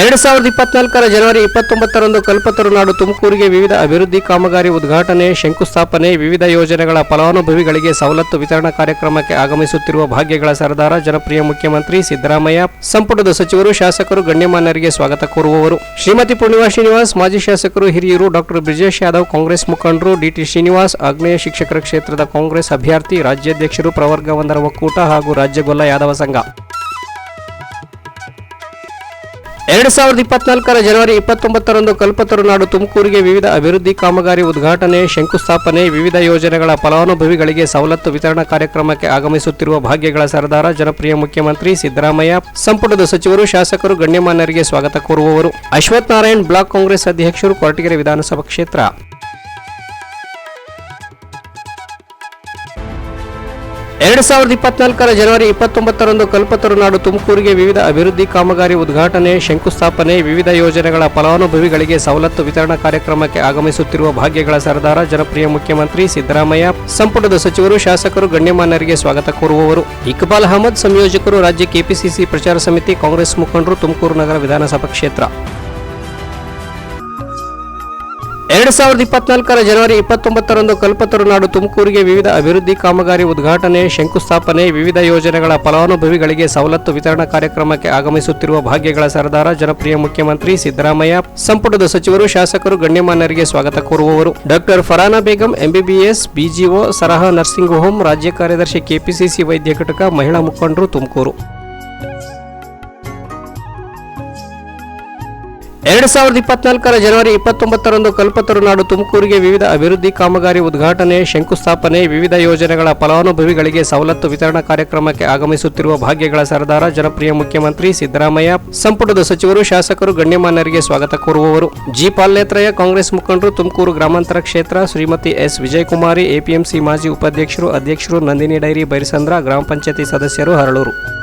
ಎರಡು ಸಾವಿರದ ಇಪ್ಪತ್ನಾಲ್ಕರ ಜನವರಿ ಇಪ್ಪತ್ತೊಂಬತ್ತರಂದು ಕಲ್ಪತರು ನಾಡು ತುಮಕೂರಿಗೆ ವಿವಿಧ ಅಭಿವೃದ್ಧಿ ಕಾಮಗಾರಿ ಉದ್ಘಾಟನೆ, ಶಂಕುಸ್ಥಾಪನೆ, ವಿವಿಧ ಯೋಜನೆಗಳ ಫಲಾನುಭವಿಗಳಿಗೆ ಸವಲತ್ತು ವಿತರಣಾ ಕಾರ್ಯಕ್ರಮಕ್ಕೆ ಆಗಮಿಸುತ್ತಿರುವ ಭಾಗ್ಯಗಳ ಸರದಾರ, ಜನಪ್ರಿಯ ಮುಖ್ಯಮಂತ್ರಿ ಸಿದ್ದರಾಮಯ್ಯ, ಸಂಪುಟದ ಸಚಿವರು, ಶಾಸಕರು, ಗಣ್ಯಮಾನ್ಯರಿಗೆ ಸ್ವಾಗತ ಕೋರುವವರು. ಶ್ರೀಮತಿ ಪೂರ್ಣಿಮಾ ಶ್ರೀನಿವಾಸ್, ಮಾಜಿ ಶಾಸಕರು, ಹಿರಿಯರು ಡಾಕ್ಟರ್ ಬ್ರಿಜೇಶ್ ಯಾದವ್, ಕಾಂಗ್ರೆಸ್ ಮುಖಂಡರು, ಡಿಟಿ ಶ್ರೀನಿವಾಸ್, ಆಗ್ನೇಯ ಶಿಕ್ಷಕರ ಕ್ಷೇತ್ರದ ಕಾಂಗ್ರೆಸ್ ಅಭ್ಯರ್ಥಿ, ರಾಜ್ಯಾಧ್ಯಕ್ಷರು ಪ್ರವರ್ಗವೊಂದರ ಒಕ್ಕೂಟ ಹಾಗೂ ರಾಜ್ಯಗೊಲ್ಲ ಯಾದವ ಸಂಘ. ಎರಡು ಸಾವಿರದ ಇಪ್ಪತ್ನಾಲ್ಕರ ಜನವರಿ ಇಪ್ಪತ್ತೊಂಬತ್ತರಂದು ಕಲ್ಪತರು ನಾಡು ತುಮಕೂರಿಗೆ ವಿವಿಧ ಅಭಿವೃದ್ಧಿ ಕಾಮಗಾರಿ ಉದ್ಘಾಟನೆ, ಶಂಕುಸ್ಥಾಪನೆ, ವಿವಿಧ ಯೋಜನೆಗಳ ಫಲಾನುಭವಿಗಳಿಗೆ ಸವಲತ್ತು ವಿತರಣಾ ಕಾರ್ಯಕ್ರಮಕ್ಕೆ ಆಗಮಿಸುತ್ತಿರುವ ಭಾಗ್ಯಗಳ ಸರದಾರ, ಜನಪ್ರಿಯ ಮುಖ್ಯಮಂತ್ರಿ ಸಿದ್ದರಾಮಯ್ಯ, ಸಂಪುಟದ ಸಚಿವರು, ಶಾಸಕರು, ಗಣ್ಯಮಾನ್ಯರಿಗೆ ಸ್ವಾಗತ ಕೋರುವವರು. ಅಶ್ವಥ್ ನಾರಾಯಣ್ ಬ್ಲಾಕ್ ಕಾಂಗ್ರೆಸ್ ಅಧ್ಯಕ್ಷರು, ಕೊರಟಗೆರೆ ವಿಧಾನಸಭಾ ಕ್ಷೇತ್ರ. ಎರಡು ಸಾವಿರದ ಇಪ್ಪತ್ನಾಲ್ಕರ ಜನವರಿ ಇಪ್ಪತ್ತೊಂಬತ್ತರಂದು ಕಲ್ಪತರು ನಾಡು ತುಮಕೂರಿಗೆ ವಿವಿಧ ಅಭಿವೃದ್ಧಿ ಕಾಮಗಾರಿ ಉದ್ಘಾಟನೆ, ಶಂಕುಸ್ಥಾಪನೆ, ವಿವಿಧ ಯೋಜನೆಗಳ ಫಲಾನುಭವಿಗಳಿಗೆ ಸವಲತ್ತು ವಿತರಣಾ ಕಾರ್ಯಕ್ರಮಕ್ಕೆ ಆಗಮಿಸುತ್ತಿರುವ ಭಾಗ್ಯಗಳ ಸರದಾರ, ಜನಪ್ರಿಯ ಮುಖ್ಯಮಂತ್ರಿ ಸಿದ್ದರಾಮಯ್ಯ, ಸಂಪುಟದ ಸಚಿವರು, ಶಾಸಕರು, ಗಣ್ಯಮಾನ್ಯರಿಗೆ ಸ್ವಾಗತ ಕೋರುವವರು. ಇಕ್ಬಾಲ್ ಅಹಮದ್ ಸಂಯೋಜಕರು, ರಾಜ್ಯ ಕೆಪಿಸಿಸಿ ಪ್ರಚಾರ ಸಮಿತಿ, ಕಾಂಗ್ರೆಸ್ ಮುಖಂಡರು, ತುಮಕೂರು ನಗರ ವಿಧಾನಸಭಾ ಕ್ಷೇತ್ರ. ಎರಡು ಸಾವಿರದ ಇಪ್ಪತ್ನಾಲ್ಕರ ಜನವರಿ ಇಪ್ಪತ್ತೊಂಬತ್ತರಂದು ಕಲ್ಪತರು ನಾಡು ತುಮಕೂರಿಗೆ ವಿವಿಧ ಅಭಿವೃದ್ಧಿ ಕಾಮಗಾರಿ ಉದ್ಘಾಟನೆ, ಶಂಕುಸ್ಥಾಪನೆ, ವಿವಿಧ ಯೋಜನೆಗಳ ಫಲಾನುಭವಿಗಳಿಗೆ ಸವಲತ್ತು ವಿತರಣಾ ಕಾರ್ಯಕ್ರಮಕ್ಕೆ ಆಗಮಿಸುತ್ತಿರುವ ಭಾಗ್ಯಗಳ ಸರದಾರ, ಜನಪ್ರಿಯ ಮುಖ್ಯಮಂತ್ರಿ ಸಿದ್ದರಾಮಯ್ಯ, ಸಂಪುಟದ ಸಚಿವರು, ಶಾಸಕರು, ಗಣ್ಯಮಾನ್ಯರಿಗೆ ಸ್ವಾಗತ ಕೋರುವವರು. ಡಾಕ್ಟರ್ ಫರಾನಾ ಬೇಗಂ ಎಂಬಿಬಿಎಸ್ ಬಿಜಿಒ ಸರಹ ನರ್ಸಿಂಗ್ ಹೋಮ್ ರಾಜ್ಯ ಕಾರ್ಯದರ್ಶಿ ಕೆಪಿಸಿಸಿ ವೈದ್ಯ ಘಟಕ, ಮಹಿಳಾ ಮುಖಂಡರು ತುಮಕೂರು. ಎರಡು ಸಾವಿರದ ಇಪ್ಪತ್ನಾಲ್ಕರ ಜನವರಿ ಇಪ್ಪತ್ತೊಂಬತ್ತರಂದು ಕಲ್ಪತರು ನಾಡು ತುಮಕೂರಿಗೆ ವಿವಿಧ ಅಭಿವೃದ್ಧಿ ಕಾಮಗಾರಿ ಉದ್ಘಾಟನೆ, ಶಂಕುಸ್ಥಾಪನೆ, ವಿವಿಧ ಯೋಜನೆಗಳ ಫಲಾನುಭವಿಗಳಿಗೆ ಸವಲತ್ತು ವಿತರಣಾ ಕಾರ್ಯಕ್ರಮಕ್ಕೆ ಆಗಮಿಸುತ್ತಿರುವ ಭಾಗ್ಯಗಳ ಸರದಾರ, ಜನಪ್ರಿಯ ಮುಖ್ಯಮಂತ್ರಿ ಸಿದ್ದರಾಮಯ್ಯ, ಸಂಪುಟದ ಸಚಿವರು, ಶಾಸಕರು, ಗಣ್ಯಮಾನ್ಯರಿಗೆ ಸ್ವಾಗತ ಕೋರುವವರು. ಜಿ ನೇತ್ರಯ್ಯ ಕಾಂಗ್ರೆಸ್ ಮುಖಂಡರು, ತುಮಕೂರು ಗ್ರಾಮಾಂತರ ಕ್ಷೇತ್ರ, ಶ್ರೀಮತಿ ಎಸ್ ವಿಜಯಕುಮಾರಿ, ಎಪಿಎಂಸಿ ಮಾಜಿ ಉಪಾಧ್ಯಕ್ಷರು, ಅಧ್ಯಕ್ಷರು ನಂದಿನಿ ಡೈರಿ, ಬೈರಸಂದ್ರ, ಗ್ರಾಮ ಪಂಚಾಯತಿ ಸದಸ್ಯರು, ಹರಳೂರು.